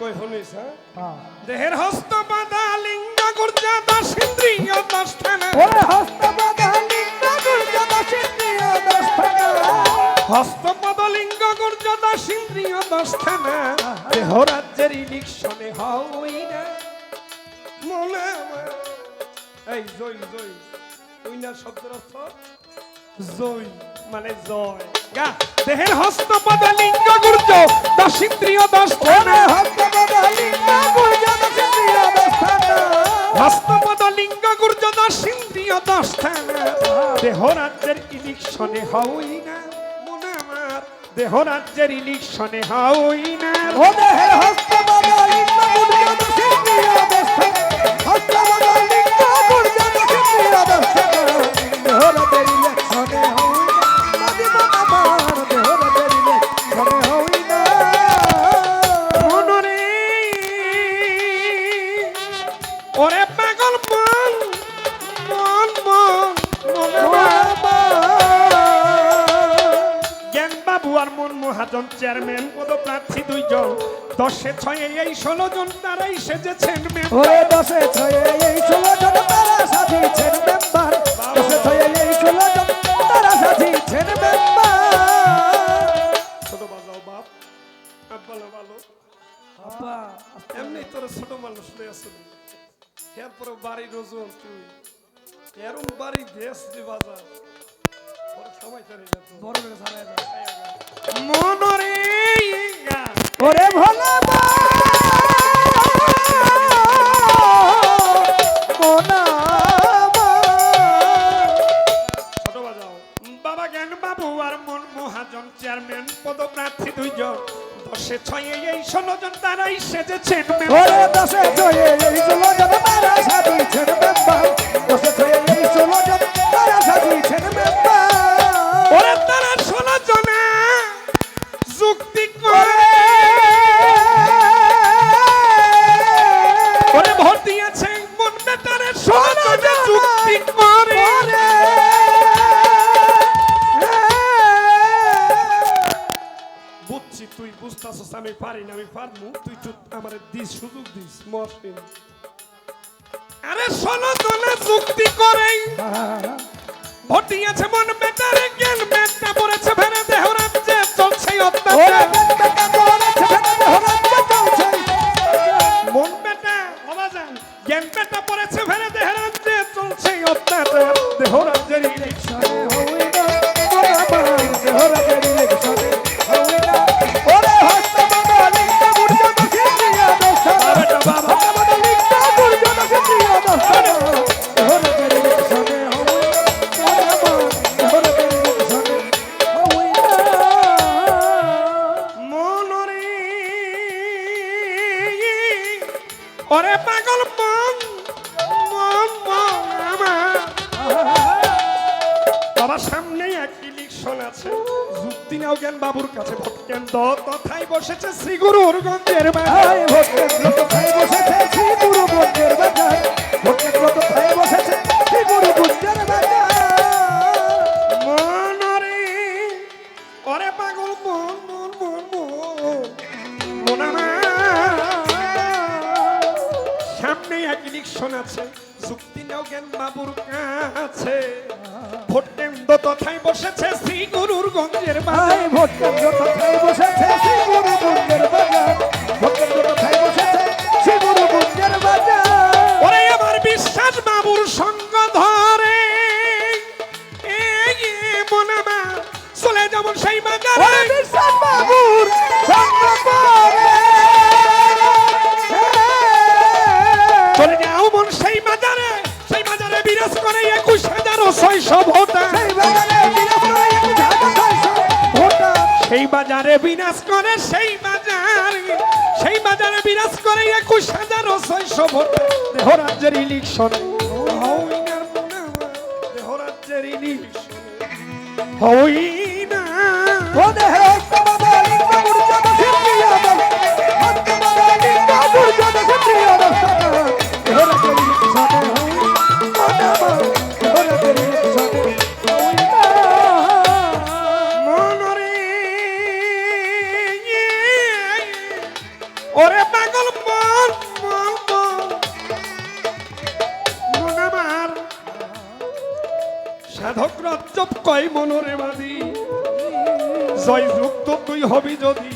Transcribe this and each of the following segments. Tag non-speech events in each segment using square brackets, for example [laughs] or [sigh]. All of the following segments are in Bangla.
কই শুনিস হ্যাঁ? হ্যাঁ। দেহের হস্ত বাধা লিঙ্গ গুর্জা দশ ইন্দ্রিয় দশ থানা ওরে হস্তপদ লিঙ্গ দুর্গত সিন্ধিয় দস্তানা হস্তপদ লিঙ্গ গুর্জ দশ ইন্দ্রিয় দশ থানা দেহ রাজ্যের ইলিকশনে হই না। মনে এই জয় জয়। ওই না শব্দের অর্থ? জয় মানে জয়। গা, দেহের হস্তপদ লিঙ্গ গুর্জ দশ ইন্দ্রিয় দশ হস্তপদ লিঙ্গ দুর্গত সিন্ধিয় দস্তানা হস্তপদ লিঙ্গ গুর্জ দশ ইন্দ্রিয় দশ দেহ রাজ্যের ইলিকশনে হই না, মনে আমার। দেহ রাজ্যের ইলিকশনে হই না। ও দেহের হস্তপদ লিঙ্গ দুর্গত সিন্ধিয় মহাজন চেয়ারম্যান পদপ্রার্থী দুইজন। দশে ছয়ে এই ষোলো জন তারাই সেজেছেন মেম্বার দশে ছয়ে এই ষোলো জন তারা সাজিয়েছেন মেম্বার দশে ছয়ে এই ষোলো জন তারা সাজিয়েছেন মেম্বার ছোট বাজাও বাপ বাপ ভালো ভালো। আব্বা এমনি তোর ছোট মানুষ লই আসলি এরপরে ওজন তুই এরম বাড়ি দেশ বাজার তোর সময় চলে যেত বড় দাও মনরে ওরে ভোলা মা মা ছোট বাজাও। বাবা জ্ঞান বাবু আর মহাজন চেয়ারম্যান পদপ্রার্থী দুইজন। দশে ছয়ে এই ষোলো জন তারাই সেজেছেন দশে ছয়ে এই ষোলো জন তারা সাজিয়েছেন মেম্বার দশে ছয়ে এই ষোলো জন সুযোগ আরে ষোলো যুক্তি করে ভোট মন বেটারে জ্ঞান বেটা পড়েছে ভেড়ে দেহ রাজ্যে চলছে অত্যাচার। মন বেটা জ্ঞান বেটা পড়েছে ভেড়ে দেহ রাজ্যে চলছে অত্যাচার। দেহ বাবার সামনে এক ইলেকশন আছে। যুক্তি নাও জ্ঞান বাবুর কাছে ভোট কেন্দ্র তথায় বসেছে শ্রী গুরুর গঞ্জের বাজার। মনরে ওরে পাগল মন মন মন মন। মন আমার। সামনে এক ইলেকশন আছে। যুক্তি নাও জ্ঞান বাবুর কাছে। তথায় বসেছে শ্রী গুরুর গঞ্জের বাজার ওরে বাজারে বিনাশ করে সেই বাজার। সেই বাজারে বিরাজ করে একুশ হাজার ছয়শো ভোট দেহরাজ্যের ইলেকশন দেহ রাজ্যের ইলেকশন হই না। সাধক রাজ্জব কয় মনোরে বাদি জয় যুক্ত তুই হবি যদি।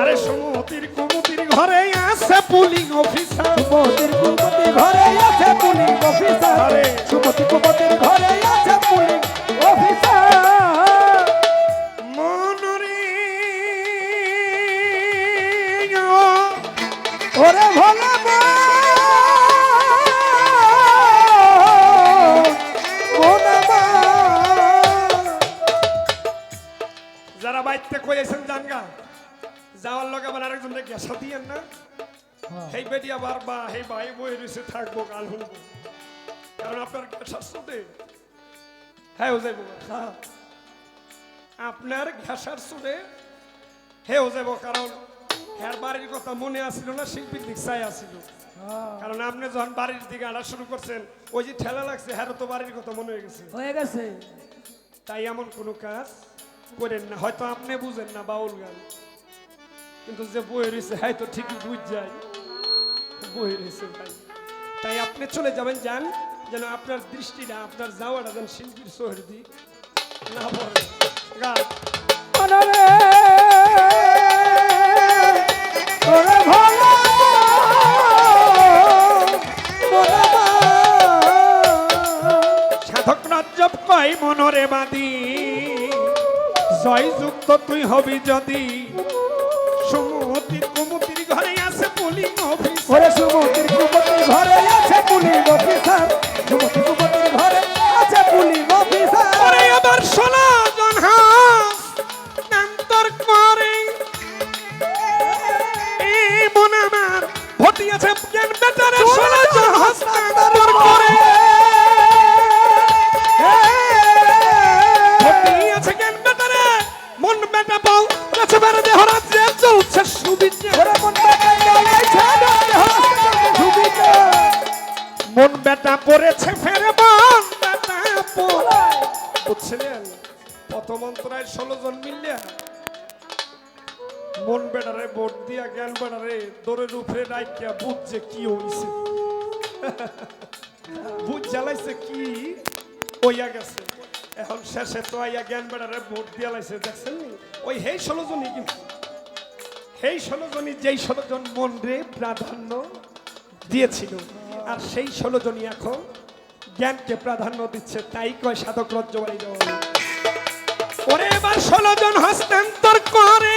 আরে সমতির কুমতির ঘরে আছে পুলিং অফিসার। সুমতির কুমতির ঘরে আছে লগে আবার আরেকজন গ্যাসা দিয়েন না। সেই বেটি আবার বা সেই ভাই বই রয়েছে থাকব গান শুনব কারণ আপনার সুদে হ্যাঁ ও যাইব। হ্যাঁ। আপনার ঘ্যাসার সুদে হে ও যাইব কারণ হ্যার বাড়ির কথা মনে আসছিল না শিল্পীর দিক চাই আসছিল কারণ আপনি যখন বাড়ির দিকে আনা শুরু করছেন ওই যে ঠেলা লাগছে হ্যারও তো বাড়ির কথা মনে হয়ে গেছে। হয়ে গেছে। তাই এমন কোনো কাজ করেন না। হয়তো আপনি বুঝেন না বাউল গান। কিন্তু যে বই রয়েছে হ্যাঁ তো ঠিকই বুঝ যায় বই রয়েছে ভাই। তাই আপনি চলে যাবেন যান যেন আপনার দৃষ্টিটা আপনার যাওয়াটা যেন শিল্পীর শহর দিক না পড়ে সাধক রাজ্জব কয় মনরে বাদি জয় যুক্ত তুই হবি যদি। বেটারে করে। আছে জ্ঞান বেটারে মন বেটা পাও কাছে বেড়ে দেহ রাজ্যে চলছে সুবিধা মন মন বেটা পড়েছে ফেরে মন বেটা পড়ে। বুঝছিলেন প্রথম অন্তরায় ষোলো জন মিললে মন বেটারে ভোট দিয়া, জ্ঞান বেটারে দৌড়ের উপরে রাখিয়া বুঝছে কি হইছে? [laughs] বুঝ জ্বালাইছে কি? ওইয়া গেছে। এখন শেষে তো আইয়া জ্ঞান বেটারে ভোট দিয়া লাইছে, দেখছেন ওই হেই ষোলো জনই কিন্তু। সেই ষোলো যেই ষোলো মন রে প্রাধান্য দিয়েছিল। আর সেই ষোলো এখন জ্ঞানকে প্রাধান্য দিচ্ছে, তাই কয় সাধক রজ্জবাড়ি যাওয়া ওরে এবার ষোলো হস্তান্তর করে।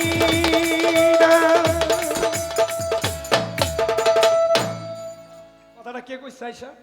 કે કોઈ સાયસા